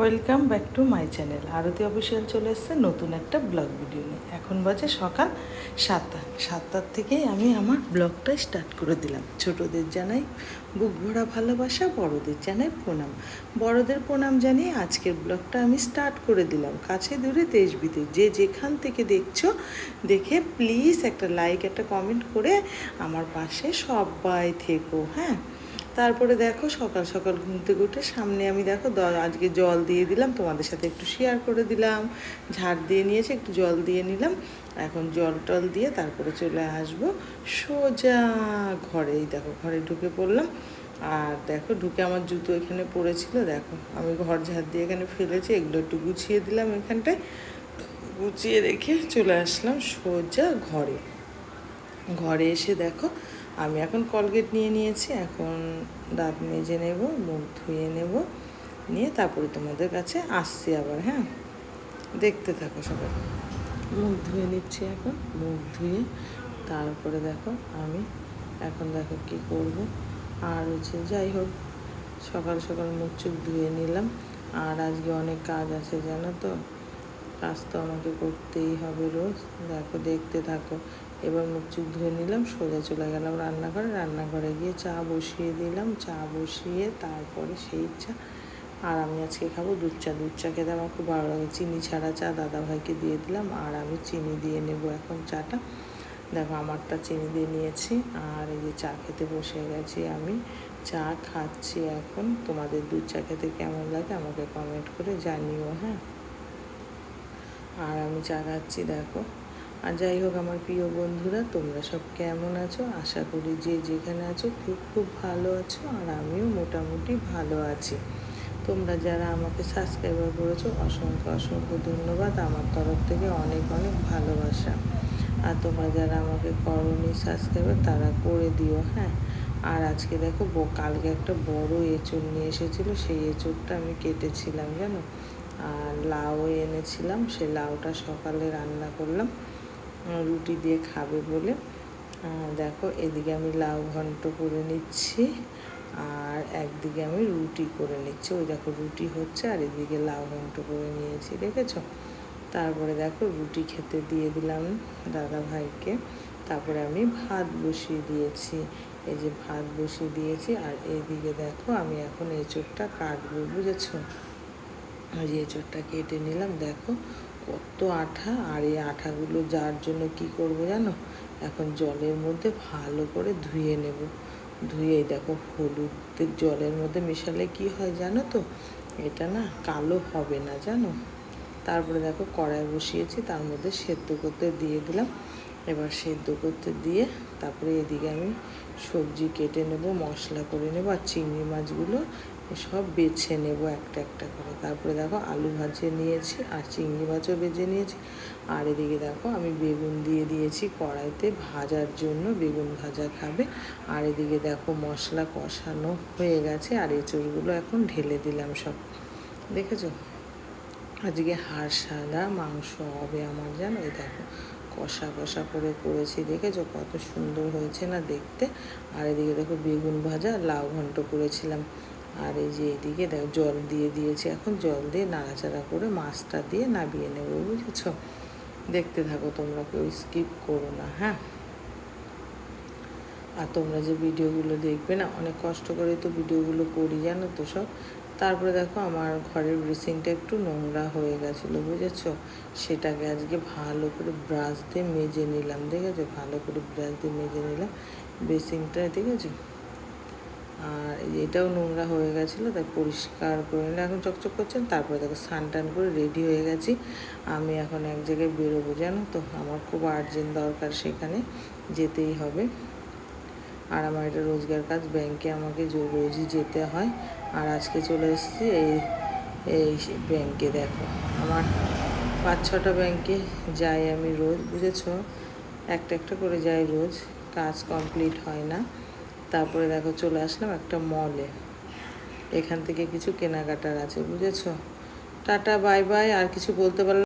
Welcome back to my channel. Arati official চলে এসছে নতুন একটা ব্লগ ভিডিও নিয়ে। এখন বাজে সকাল সাতটা। সাতটার থেকেই আমি আমার ব্লগটা স্টার্ট করে দিলাম। ছোটদের জানাই বুক ভরা ভালোবাসা, বড়দের জানাই প্রণাম। বড়দের প্রণাম জানিয়ে আজকের ব্লগটা আমি স্টার্ট করে দিলাম। কাছে দূরে, দেশ বিদেশ। যে যেখান থেকে দেখছ, দেখে প্লিজ একটা লাইক, একটা কমেন্ট করে আমার পাশে সবাই থেকো হ্যাঁ? তারপরে দেখো সকাল সকাল ঘুম থেকে উঠে সামনে আমি দেখো আজকে জল দিয়ে দিলাম, তোমাদের সাথে একটু শেয়ার করে দিলাম, ঝাড় দিয়ে নিয়েছে, একটু জল দিয়ে নিলাম, এখন জল টল দিয়ে তারপরে চলে আসব সোজা ঘরেই। দেখো ঘরে ঢুকে পড়লাম, আর দেখো ঢুকে আমার জুতো এখানে পড়েছিল, দেখো আমি ঘর ঝাড় দিয়ে এখানে ফেলেছি, এগুলো একটু গুছিয়ে দিলাম এখানটায়, গুছিয়ে রেখে চলে আসলাম সোজা ঘরে। ঘরে এসে দেখো আমি এখন কলগেট নিয়ে নিয়েছি, এখন দাঁত মেজে নেব, মুখ ধুয়ে নেব, নিয়ে তারপরে তোমাদের কাছে আসছি আবার হ্যাঁ? দেখতে থাকো সবাই। মুখ ধুয়ে নিচ্ছি এখন, মুখ ধুয়ে তারপরে দেখো আমি এখন দেখো কি করব। আর হচ্ছে যাই হোক, সকাল সকাল মুখ চুখ ধুয়ে নিলাম। আর আজকে অনেক কাজ আছে, জানো তো? কাজ তো আমাকে করতেই হবে রোজ। দেখো, দেখতে থাকো। এবার মুখ চুখ ধুয়ে নিলাম, সোজা চলে গেলাম রান্নাঘরে। রান্নাঘরে গিয়ে চা বসিয়ে দিলাম। চা বসিয়ে তারপরে সেই চা। আর আমি আজকে খাব দুধ চা। দুধ চা খেতে আমার খুব ভালো লাগে। চিনি ছাড়া চা দাদা ভাইকে দিয়ে দিলাম আর আমি চিনি দিয়ে নেব এখন চাটা। দেখো, আমারটা চিনি দিয়ে নিয়েছি আর এই যে চা খেতে বসে গেছি আমি। চা খাচ্ছি এখন। তোমাদের দুধ চা খেতে কেমন লাগে আমাকে কমেন্ট করে জানিও হ্যাঁ? আর আমি চা খাচ্ছি দেখো। আর যাই হোক, আমার প্রিয় বন্ধুরা, তোমরা সব কেমন আছো? আশা করি যে যেখানে আছো, খুব খুব ভালো আছো, আর আমিও মোটামুটি ভালো আছি। তোমরা যারা আমাকে সাবস্ক্রাইবার করেছ, অসংখ্য অসংখ্য ধন্যবাদ। আমার তরফ থেকে অনেক অনেক ভালোবাসা। আর তোমরা যারা আমাকে করনি সাবস্ক্রাইবার তারা করে দিও হ্যাঁ? আর আজকে দেখো কালকে একটা বড় এঁচড় নিয়ে এসেছিল, সেই এঁচড়টা আমি কেটেছিলাম, জানো? আর লাউ এনেছিলাম সেই লাউটা সকালে রান্না করলাম। রুটি দিয়ে খাবে বলে। দেখো, এদিকে আমি লাউ ঘন্ট করে নিচ্ছি আর একদিকে আমি রুটি করে নিচ্ছি। ওই দেখো, রুটি হচ্ছে আর এদিকে লাউ ঘন্ট করে নিয়েছি, দেখেছ? তারপরে দেখো, রুটি খেতে দিয়ে দিলাম দাদা ভাইকে। তারপরে আমি ভাত বসিয়ে দিয়েছি। এই যে ভাত বসিয়ে দিয়েছি আর এইদিকে দেখো, আমি এখন এঁচোড়টা কাটবো, বুঝেছ? যে এঁচোড়টা কেটে নিলাম, দেখো কত আঠা, আর এই আঠাগুলো যার জন্য কি করব জানো? এখন জলের মধ্যে ভালো করে ধুয়ে নেব। ধুয়ে দেখো হলুদ জলের মধ্যে মেশালে কি হয় জানো তো? এটা না কালো হবে না জানো? তারপরে দেখো কড়াই বসিয়েছি, তার মধ্যে সেদ্ধ করতে দিয়ে দিলাম। এবার সেদ্ধ করতে দিয়ে তারপরে এদিকে আমি সবজি কেটে নেব, মশলা করে নেব আর চিংড়ি মাছগুলো সব বেছে নেব একটা একটা করে। তারপরে দেখো আলু ভাজিয়ে নিয়েছি আর চিংড়ি মাছও ভেজে নিয়েছি। আর এদিকে দেখো আমি বেগুন দিয়ে দিয়েছি কড়াইতে, ভাজার জন্য বেগুন ভাজা খাবে। আর এদিকে দেখো মশলা কষানো হয়ে গেছে আর এঁচড়গুলো এখন ঢেলে দিলাম সব। দেখেছ? আজকে হাড় সাদা, মাংস হবে আমার জানো এই দেখো। কষা কষা করে করেছি, দেখেছ? কত সুন্দর হয়েছে না দেখতে? আর এদিকে দেখো বেগুন ভাজা লাউ ঘন্ট করেছিলাম। আর এই যে এদিকে দেখো, জল দিয়ে দিয়েছি এখন, জল দিয়ে নাড়াচাড়া করে মাছটা দিয়ে নাবিয়ে নেব, বুঝেছ? দেখতে থাকো তোমরা কেউ স্কিপ করো না হ্যাঁ? আর তোমরা যে ভিডিওগুলো দেখবে না, অনেক কষ্ট করে তো ভিডিওগুলো করি, জানো তো সব? তারপরে দেখো আমার ঘরের ব্রেসিংটা একটু নোংরা হয়ে গেছিল, বুঝেছ? সেটাকে আজকে ভালো করে ব্রাশ দিয়ে মেজে নিলাম, দেখেছ? ভালো করে ব্রাশ দিয়ে মেজে নিলাম বেসিংটা দেখেছ? আর এটাও নোংরা হয়ে গেছিল, তাই পরিষ্কার করে নিলে এখন চকচক করছেন তারপরে দেখো স্নান টান করে রেডি হয়ে গেছি। আমি এখন এক জায়গায় বেরোবো, জানো তো? আমার খুব আর্জেন্ট দরকার সেখানে যেতেই হবে। আর আমার এটা রোজগার কাজ ব্যাংকে আমাকে রোজই যেতে হয়। আর আজকে চলে এসেছি এই এই ব্যাংকে দেখো। আমার পাঁচ ছটা ব্যাংকে যাই আমি রোজ, বুঝেছ? একটা একটা করে যাই রোজ। কাজ কমপ্লিট হয় না। তারপরে দেখো চলে আসলাম একটা মলে এখান থেকে কিছু কেনাকাটার আছে, বুঝেছ? টাটা বাই বাই আর কিছু বলতে পারলাম